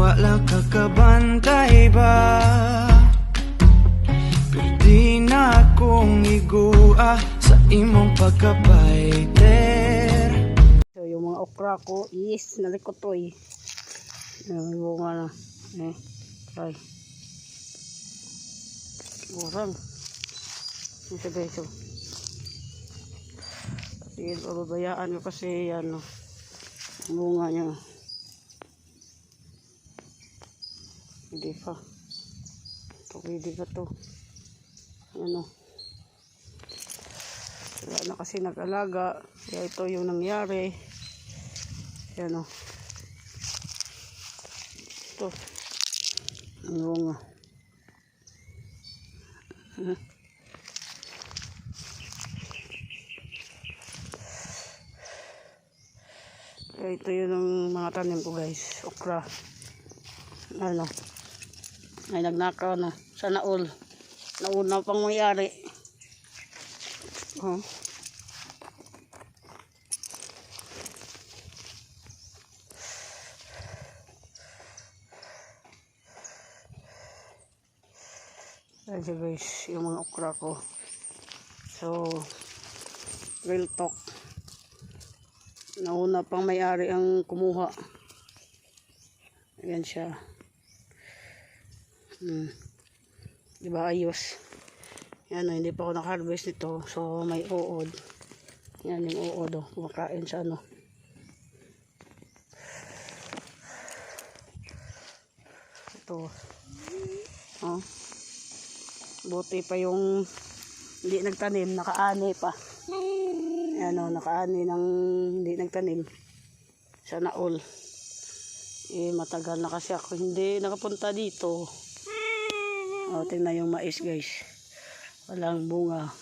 wala kakabantay ba Pwede na akong igua sa imong pagkapaiter So, yung mga okra ko is nalikotoy. Yung bunga na. Eh, try. Murang. Ito guys, oh. Kasi pababayaan ko kasi ano, bunga niya. Hindi pa. Pwede ba to? Ano? Wala na kasi nag-alaga. Kaya ito yung nangyari. Yan o. Ito. Ang. Hmm. Kaya ito yun ang mga tanim ko guys. Okra. Ano. Ay nagnakaw na. Sana all. Nauna pang mayari. Oh. Ayan siya guys, yung mga okra ko. So, real talk. Nauna pang may-ari ang kumuha. Ayan siya. Hmm. Diba ayos? Yan o, hindi pa ako naka-harvest nito. So, may uod. Yan yung uod o. Kumakain sa ano. Ito. Oh. Buti pa yung hindi nagtanim, nakaani pa. Yan o, nakaani ng hindi nagtanim. Sana all. Eh, matagal na kasi ako hindi nakapunta dito. O, tingnan yung mais guys. Walang bunga.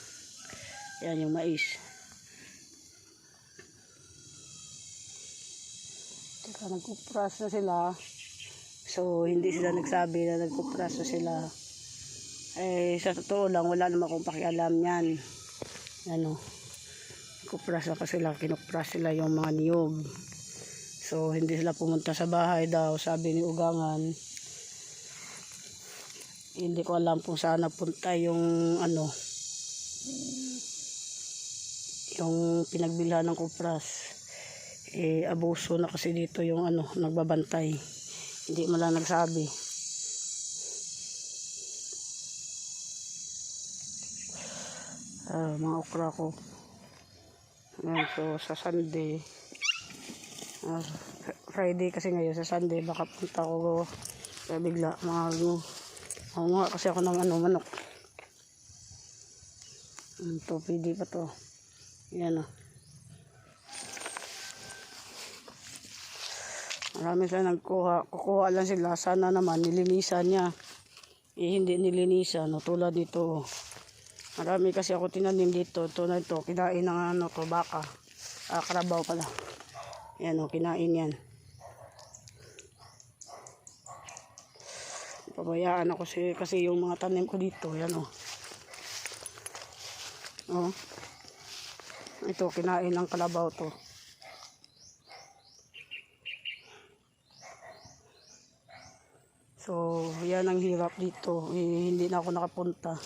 Yan yung mais. Teka, nagkupras na sila. So, hindi sila nagsabi na nagkupras na sila. Eh, sa totoo lang, wala naman akong pakialam yan. Ano, kupras na kasi sila, kinupras sila yung mga niyog. So, hindi sila pumunta sa bahay daw, sabi ni Ugangan. Hindi ko alam kung saan napunta yung ano, yung pinagbilhan ng kupras. Eh, abuso na kasi dito yung ano, nagbabantay. Hindi mo lang nagsabi. Ah, mga okra ko. Ayan, so sa Sunday, ah, Friday kasi ngayon, sa Sunday, baka punta ko bigla, mga ano, nga kasi ako ng ano, manok. Ito, pwede pa to. Yan o. Marami sila nagkuha. Kukuha lang sila. Sana naman nilinisan niya. Eh, hindi nilinisan. No? Tulad nito. Marami kasi ako tinanim dito. Ito na ito. Kinain ng ano to, baka. Ah, karabaw pala. Yan o, kinain yan. Pabayaan ako kasi, kasi yung mga tanim ko dito. Yan o. Oh. Ito, kinain ng kalabaw to. So, yan ang hirap dito. Eh, hindi na ako nakapunta.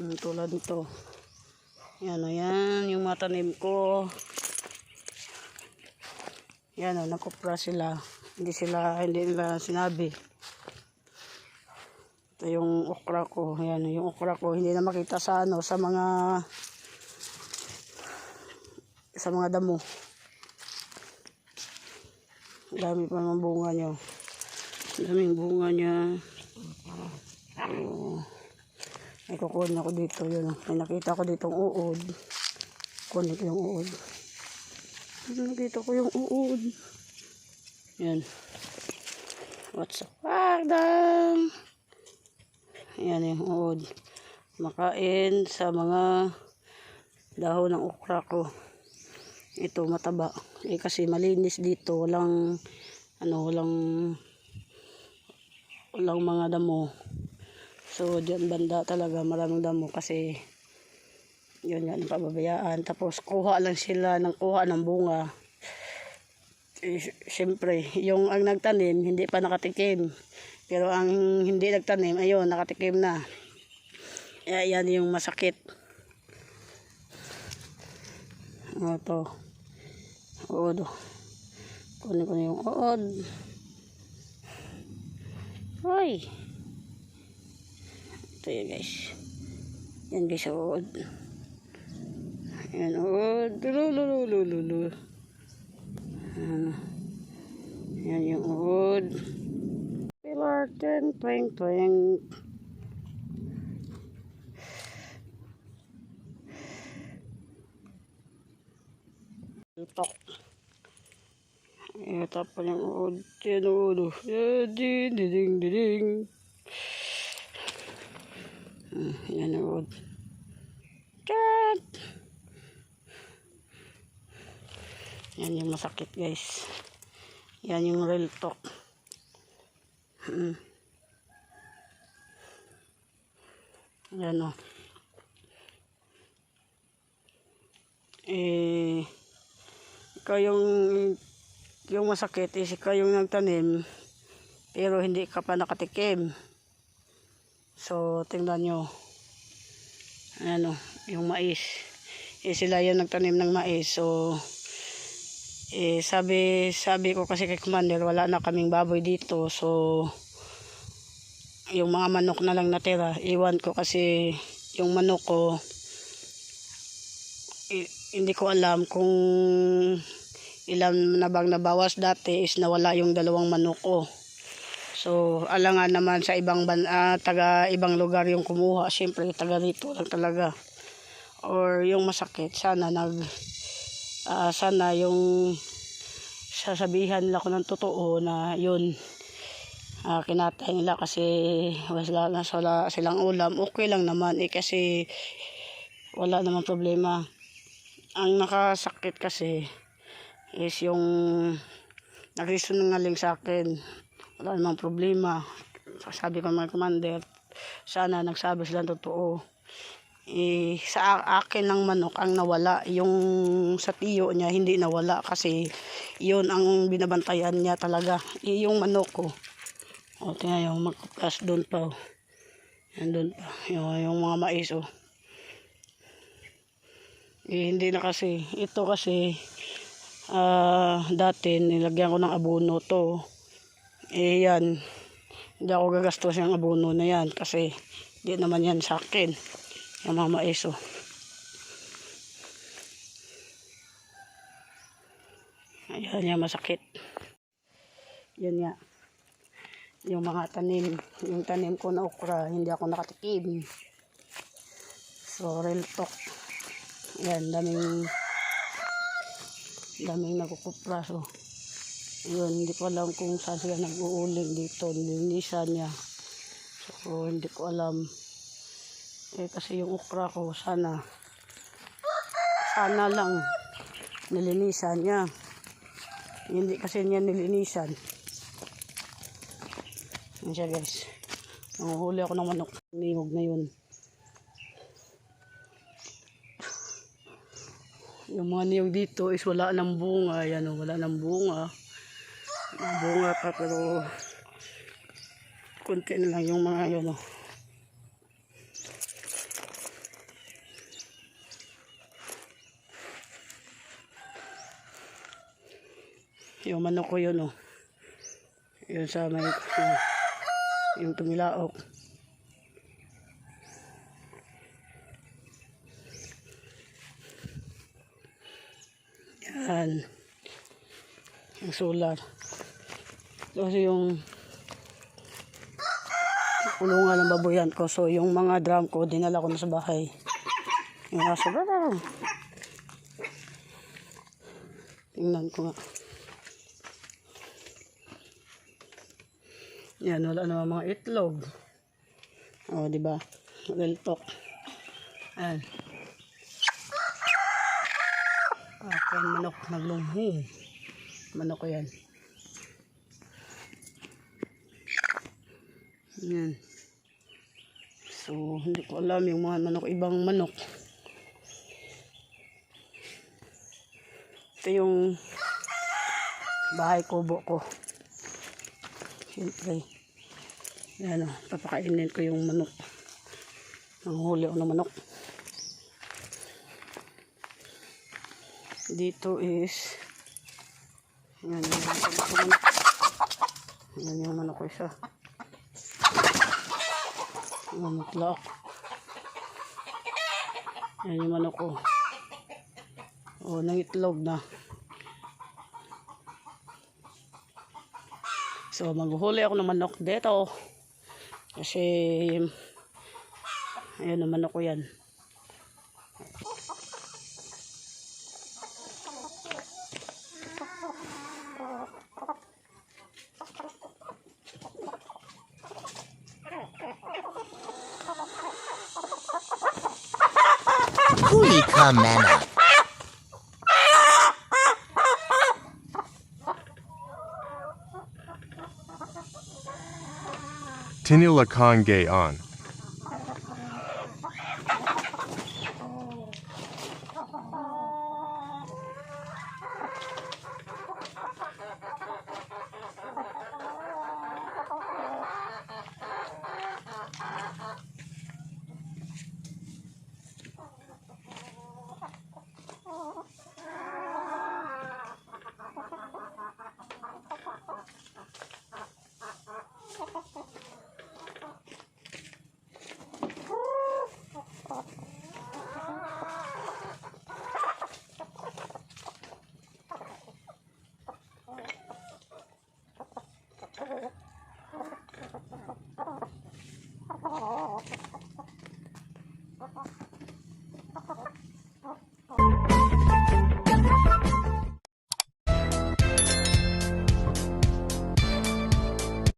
Mm, tulad nito. Yan o, yan. Yung mga tanim ko. Yan o, nakupra sila. Hindi sila, hindi nila sinabi. Ito yung okra ko. Yan, yung okra ko. Hindi na makita sa ano, sa mga sa mga damo. Dami pa ng bunga nyo. Daming bunga niya. So, may kukunin ako dito. Yun, oh. may nakita ko ditong uod. Kunin ko yung uod. Nakita ko yung uod. Yan. What's up? Wagdang! Yan yung uod. Makain sa mga dahon ng okra ko. Ito mataba. Eh kasi malinis dito. Walang ano, walang walang mga damo. So, diyan banda talaga maraming damo kasi yun yan, pababayaan. Tapos, kuha lang sila ng kuha ng bunga. eh, siyempre, yung ang nagtanim, hindi pa nakatikim. Pero ang hindi nagtanim, ayun, nakatikim na. Kaya yan yung masakit. Ano to? Uod. Kunin ko na yung uod. Hoy! Ito yan guys. Yan guys, uod. Yan, uod. Lulululululu. Ano? Yan yung uod. Pillar, ten, twing, twing. Tok. Eh, tapos yung uod. Eh, ding, ding, ding. Hmm, Yan yung uod. Kat! Yan yung masakit guys. Yan yung real talk. Hmm. Yan o. Eh, ikaw yung, yung masakit is ikaw yung nagtanim, pero hindi ka pa nakatikim. So, tingnan nyo. Ano, yung mais. Eh, sila yung nagtanim ng mais. So, eh, sabi, sabi ko kasi kay Commander, wala na kaming baboy dito. So, yung mga manok na lang natira, iwan ko kasi yung manok ko, i- hindi ko alam kung ilan na bang nabawas dati is nawala yung dalawang manok ko. So, alangan naman sa ibang ban ah, taga ibang lugar yung kumuha. Siyempre, taga dito lang talaga. Or yung masakit, sana nag ah, sana yung sasabihan nila ko ng totoo na yun ah, kinatay nila kasi wala na sila, silang ulam. Okay lang naman eh kasi wala namang problema. Ang nakasakit kasi is yung nagsisunungaling sa akin. Wala namang problema. Sabi ko mga commander, sana nagsabi sila ng totoo. Eh, sa akin ng manok ang nawala. Yung sa tiyo niya hindi nawala kasi yun ang binabantayan niya talaga. Eh, yung manok ko. O, tingnan yung magkakas doon pa. Oh. Yan doon pa. Yung, yung mga mais oh. Eh, hindi na kasi. Ito kasi, ah, dati nilagyan ko ng abono to. Eh, yan. Hindi ako gagastos yung abono na yan kasi di naman yan sa akin. Yung mga mais oh. Ayan yan, masakit. Yan nga. Yung mga tanim, yung tanim ko na okra, hindi ako nakatikim. So, real talk. Yan, daming daming nagkukupra. So, yun, hindi ko alam kung saan sila nag-uuling dito. Nilinisan niya. So, hindi ko alam. Eh, kasi yung okra ko, sana, sana lang nilinisan niya. Hindi kasi niya nilinisan. Yan siya guys. Nanguhuli ako ng manok. Nihog na yun. Yung mga niyog dito is wala ng bunga. Yan o, wala ng bunga. Bunga pa pero kunti na lang yung mga yun o. Yung manok ko yun o. Yun sa may yung, yung tumilaok. Yan. Yung solar. Kasi yung kulungan ng baboyan ko. So, yung mga drum ko, dinala ko na sa bahay. Yung nasa. Tingnan ko nga. Yan, wala naman mga itlog. O, di ba? Well talk. Ayan. Akin manok naglunghi. Manok ko yan. Yan. So, hindi ko alam yung mga manok, ibang manok. Ito yung bahay kubo ko. Siyempre, yan o, papakainin ko yung manok. Nanghuli ako ng manok. Dito is, yan yung manok. Yan yung manok ko isa. Lock. Yan yung manok ko. O, nangitlog na. So, maghuhuli ako ng manok dito. Kasi, ayun ang manok ko yan. Huli ka Tinulakan Gayon